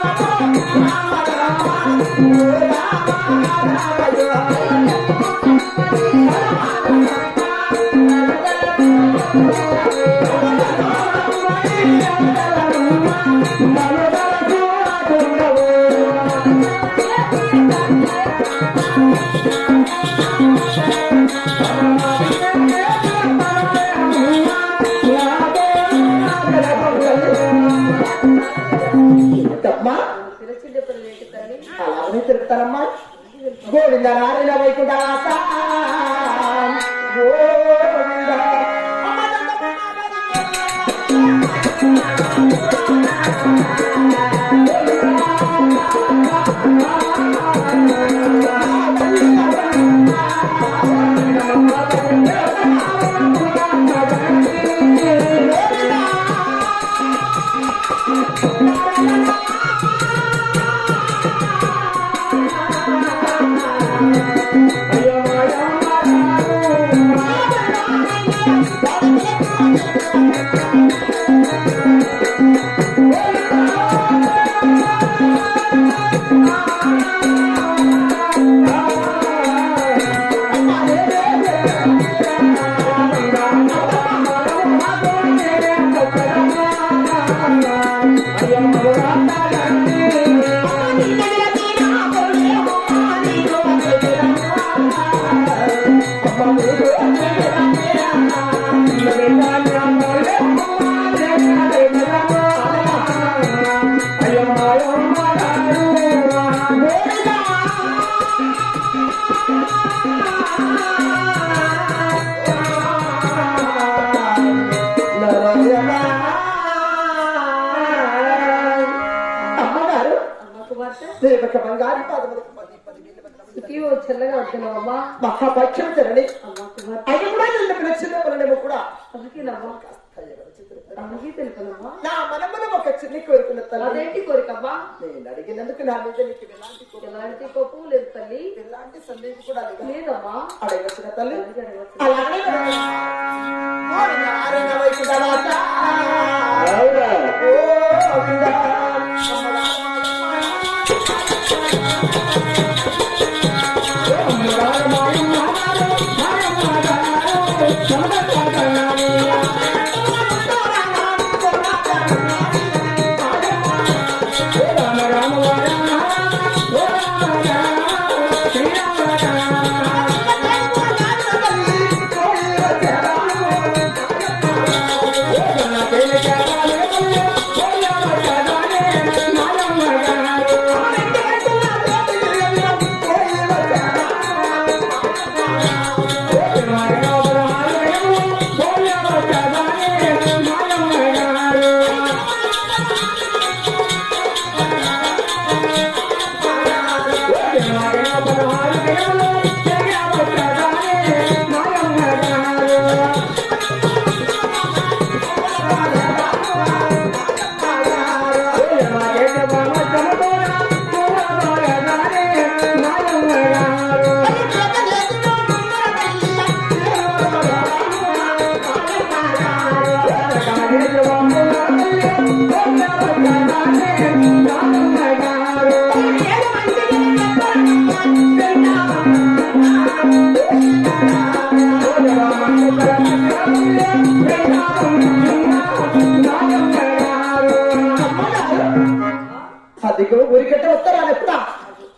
అమ్మా గోవింద నారాయణ వైకుంఠ రేపక బంగారు జరని అది కూడా నిన్న అందుకే నా మనమున ఒక చిన్న తల్లి. అదేంటి నేను అడిగినందుకు నా మీద నీకు ఎలాంటి ఎలాంటి కోపం లేదు తల్లి. ఎలాంటి సందేహం కూడా లేదు? లేదమ్మా. అడగచ్చిన తల్లి. అలాగే. 这这这。అదిగో ఊరికట్ట వస్తారా ఎప్పుడా?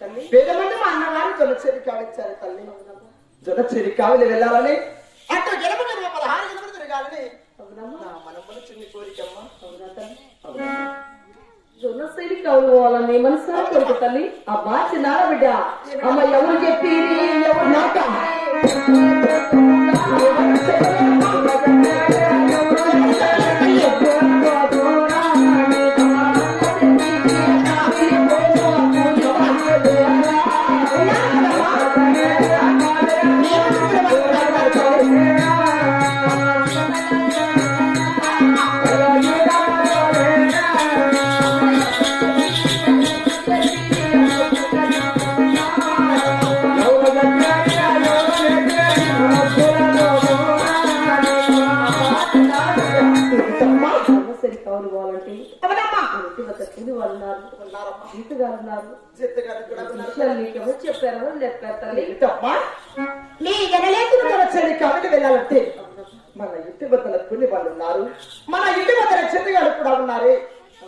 తల్లి. పేదమంది మా అన్నగారు జొన్నచేరి కావిచ్చారు తల్లి. జొన్నచేరి కావిలి వెళ్ళాలని. అటు గెలవ గెలవ పదహారు గెలవలు తిరగాలని. చిన్న కోరికమ్మా. అవునా తల్లి? జొన్న మనసు కోరిక తల్లి. అబ్బా చిన్నార బిడ్డ. అమ్మ ఎవరు చెప్పి ఎవరు నాక జీతుగారు ఉన్నారు కూడా విషయాలు చెప్పారో చెప్పారు తల్లి. ఏంటమ్మా నీ ఎనలేతులు తొలచని కాబట్టి వెళ్ళాలంటే. మన ఇంటి వద్దల కొన్ని వాళ్ళు ఉన్నారు. మన ఇంటి వద్దల కూడా ఉన్నారు.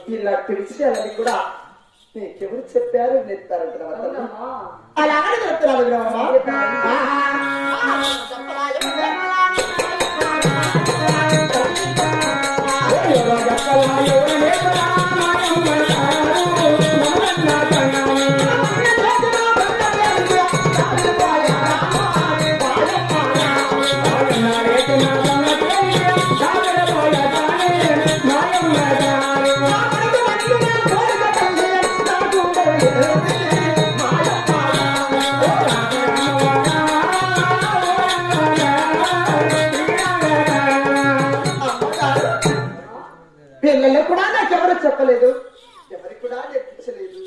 ఇలాంటి విషయాలని కూడా నీకెవరు చెప్పారు? అవునమ్మా. అలాగనే చెప్తున్నాను వినవమ్మా చెప్పలేదు. ఎవరికి కూడా నేర్పించలేదు.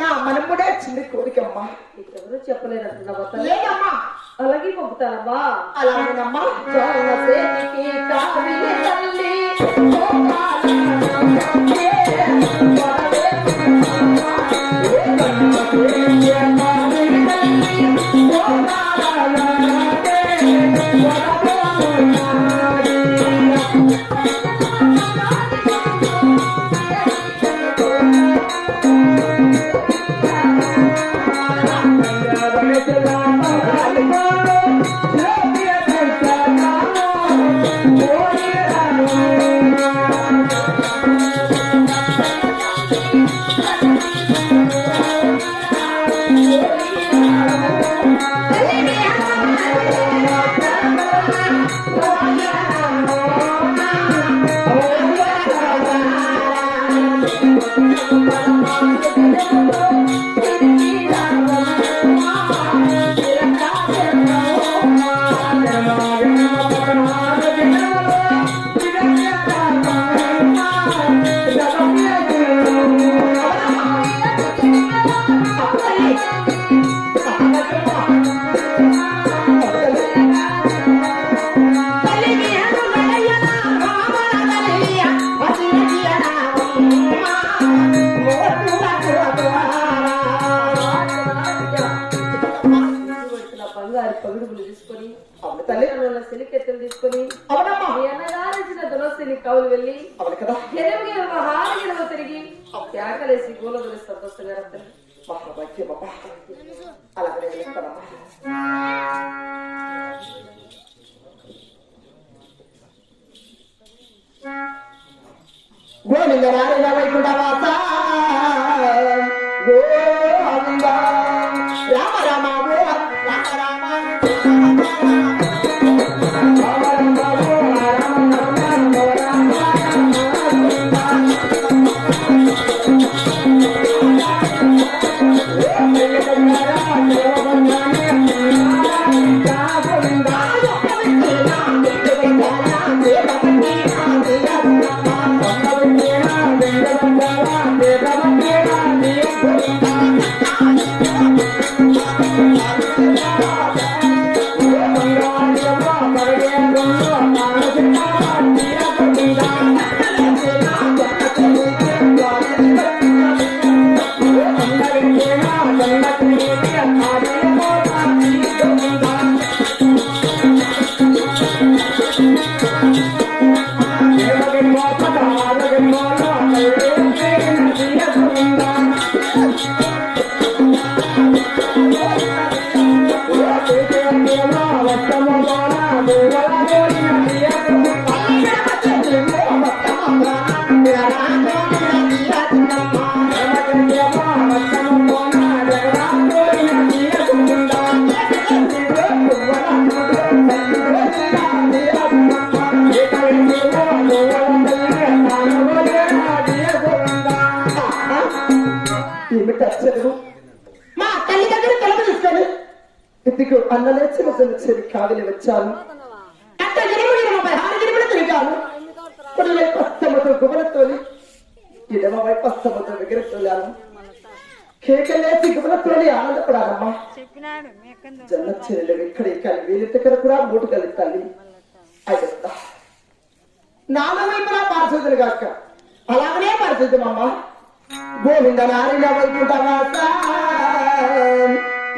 నా మనముడే చిన్న కోరికమ్మా. నీకెవరు చెప్పలేదంటున్నావా తల్లి లేదమ్మా. అలాగే పంపుతానమ్మా. అలాగేనమ్మా. తల్లి. తల్లి సిలికెత్తలు తీసుకొని దులసిని కవులు వెళ్ళి హారగిరవ తిరిగి కేకలేసి గోల గురిస్తారు దోస్తగారు తల్లి గోవింద వైకుంఠ ಕನ್ನಡ Música ఇదిగో అన్నలేచిన చెరి కావిలి వచ్చాను తిరిగాను కుడి వైపు అస్తమతో గుబలతోని ఇడమ వైపు అస్తమతో ఎగిరితోలాను కేకలేసి గుబలతోని ఆనందపడాలమ్మా జన్న చెల్లెలు ఇక్కడ ఇక్కడ కూడా మూటు కాక అలాగనే పరిస్థితి అమ్మా గోవింద నారిన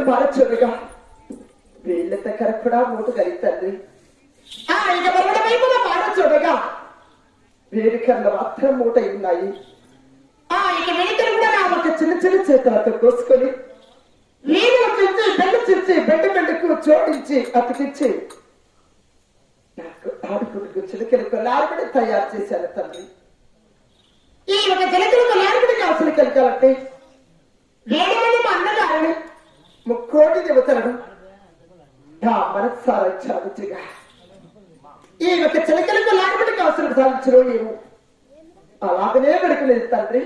మూడు వైపులు పారచుడుగా వీళ్ళతో కరెక్టడా ఆ ఇక వైపున మాత్రం మూట ఉన్నాయి. ఆ ఇక వెనుకలు కూడా నా ఒక చిన్న చిన్న చేతులతో కోసుకొని నీళ్ళు చించి బెండ చించి బెండ బెండకు అతికించి నాకు ఆడుకుడుకు లారుబడి తయారు చేశాను తండ్రి ఈ ఒక చిలకలకు లారుబడి కాసులు కలగాలంటే ముక్కోటి దేవతలను నా మనస్సార చాలుచిగా ఈ యొక్క చిలకలకు లాగబడికి అవసరం సాధించడం ఏమో. అలాగనే పెడుకునేది తండ్రి.